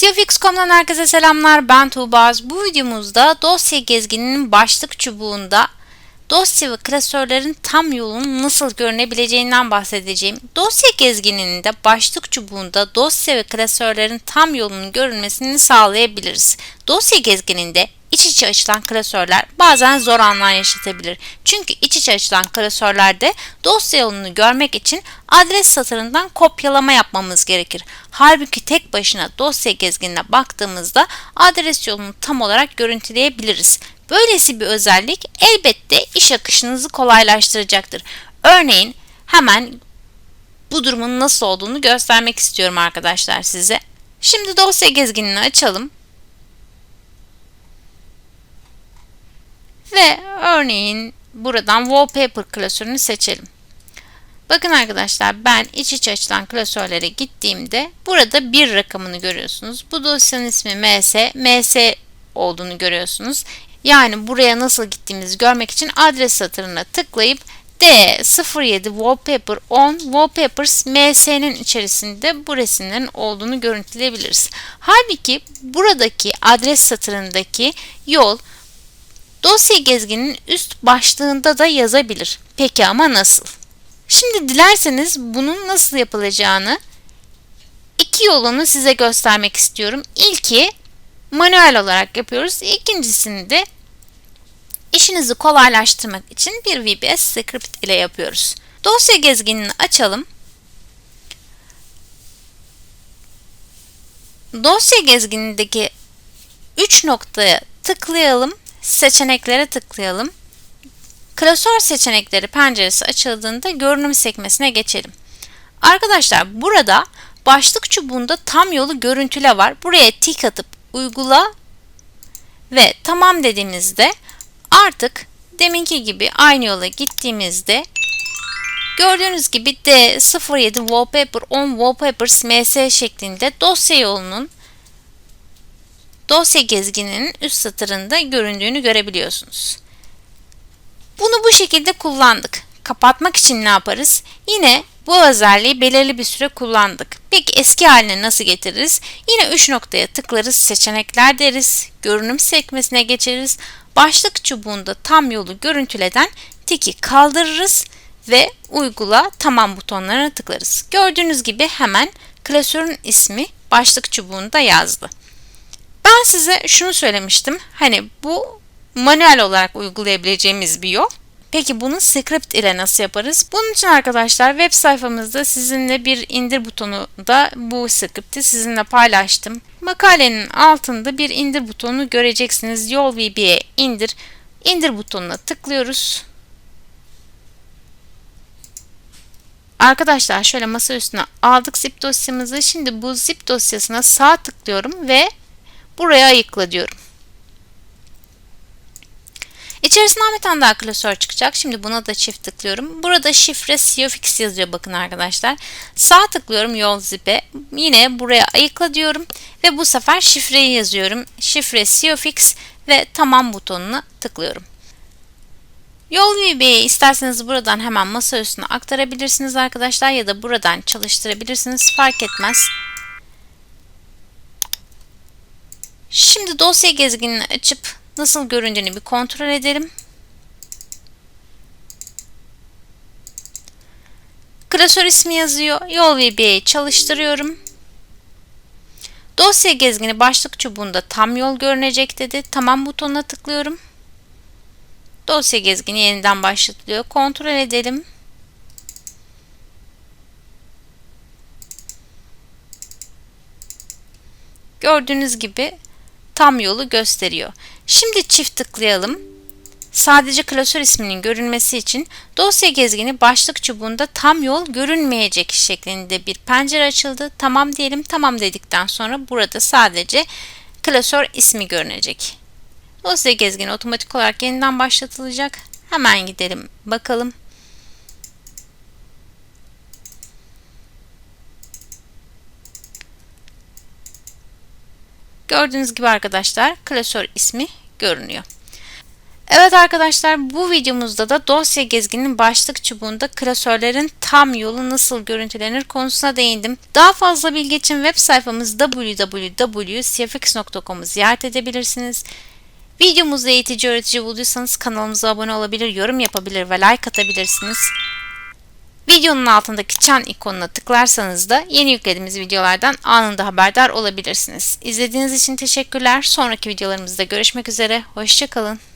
CFX.com'dan herkese selamlar. Ben Tuğbaz. Bu videomuzda dosya gezgininin başlık çubuğunda dosya ve klasörlerin tam yolunun nasıl görünebileceğinden bahsedeceğim. Dosya gezgininde başlık çubuğunda dosya ve klasörlerin tam yolunun görünmesini sağlayabiliriz. Dosya gezgininde iç içe açılan klasörler bazen zor anlar yaşatabilir. Çünkü iç içe açılan klasörlerde dosya yolunu görmek için adres satırından kopyalama yapmamız gerekir. Halbuki tek başına dosya gezginine baktığımızda adres yolunu tam olarak görüntüleyebiliriz. Böylesi bir özellik elbette iş akışınızı kolaylaştıracaktır. Örneğin hemen bu durumun nasıl olduğunu göstermek istiyorum arkadaşlar size. Şimdi dosya gezginini açalım. Ve örneğin buradan wallpaper klasörünü seçelim. Bakın arkadaşlar ben iç içe açılan klasörlere gittiğimde burada bir rakamını görüyorsunuz. Bu dosyanın ismi ms, ms olduğunu görüyorsunuz. Yani buraya nasıl gittiğimizi görmek için adres satırına tıklayıp D07 Wallpaper on Wallpapers MS'nin içerisinde bu resimlerin olduğunu görüntüleyebiliriz. Halbuki buradaki adres satırındaki yol dosya gezginin üst başlığında da yazabilir. Peki ama nasıl? Şimdi dilerseniz bunun nasıl yapılacağını iki yolunu size göstermek istiyorum. İlki manuel olarak yapıyoruz. İkincisini de işinizi kolaylaştırmak için bir VBS script ile yapıyoruz. Dosya gezginini açalım. Dosya gezginindeki 3 noktaya tıklayalım, seçeneklere tıklayalım. Klasör seçenekleri penceresi açıldığında görünüm sekmesine geçelim. Arkadaşlar burada başlık çubuğunda tam yolu görüntüle var. Buraya tik atıp uygula ve tamam dediğimizde artık deminki gibi aynı yola gittiğimizde gördüğünüz gibi D07 Wallpaper on Wallpapers MS şeklinde dosya yolunun dosya gezgininin üst satırında göründüğünü görebiliyorsunuz. Bunu bu şekilde kullandık. Kapatmak için ne yaparız? Yine bu özelliği belirli bir süre kullandık. Peki eski haline nasıl getiririz? Yine 3 noktaya tıklarız, seçenekler deriz, görünüm sekmesine geçeriz. Başlık çubuğunda tam yolu görüntüleden tiki kaldırırız ve uygula tamam butonlarına tıklarız. Gördüğünüz gibi hemen klasörün ismi başlık çubuğunda yazdı. Ben size şunu söylemiştim. Hani bu manuel olarak uygulayabileceğimiz bir yol. Peki bunu script ile nasıl yaparız? Bunun için arkadaşlar web sayfamızda sizinle bir indir butonu da bu script'i sizinle paylaştım. Makalenin altında bir indir butonu göreceksiniz. Yol VB'ye indir. İndir butonuna tıklıyoruz. Arkadaşlar şöyle masa üstüne aldık zip dosyamızı. Şimdi bu zip dosyasına sağ tıklıyorum ve buraya ayıkla diyorum. İçerisinden bir tane daha klasör çıkacak. Şimdi buna da çift tıklıyorum. Burada şifre CFX yazıyor bakın arkadaşlar. Sağ tıklıyorum yol zipe. Yine buraya ayıkla diyorum. Ve bu sefer şifreyi yazıyorum. Şifre CFX ve tamam butonuna tıklıyorum. Yol VB'yi isterseniz buradan hemen masa üstüne aktarabilirsiniz arkadaşlar ya da buradan çalıştırabilirsiniz fark etmez. Şimdi dosya gezginini açıp nasıl göründüğünü bir kontrol edelim. Klasör ismi yazıyor. Yol VB'yi çalıştırıyorum. Dosya gezgini başlık çubuğunda tam yol görünecek dedi. Tamam butonuna tıklıyorum. Dosya gezgini yeniden başlatılıyor. Kontrol edelim. Gördüğünüz gibi tam yolu gösteriyor. Şimdi çift tıklayalım. Sadece klasör isminin görünmesi için dosya gezgini başlık çubuğunda tam yol görünmeyecek şeklinde bir pencere açıldı. Tamam diyelim. Tamam dedikten sonra burada sadece klasör ismi görünecek. Dosya gezgini otomatik olarak yeniden başlatılacak. Hemen gidelim bakalım. Gördüğünüz gibi arkadaşlar klasör ismi görünüyor. Evet arkadaşlar bu videomuzda da dosya gezginin başlık çubuğunda klasörlerin tam yolu nasıl görüntülenir konusuna değindim. Daha fazla bilgi için web sayfamız www.cfx.com'u ziyaret edebilirsiniz. Videomuzu eğitici öğretici bulduysanız kanalımıza abone olabilir, yorum yapabilir ve like atabilirsiniz. Videonun altındaki çan ikonuna tıklarsanız da yeni yüklediğimiz videolardan anında haberdar olabilirsiniz. İzlediğiniz için teşekkürler. Sonraki videolarımızda görüşmek üzere. Hoşçakalın.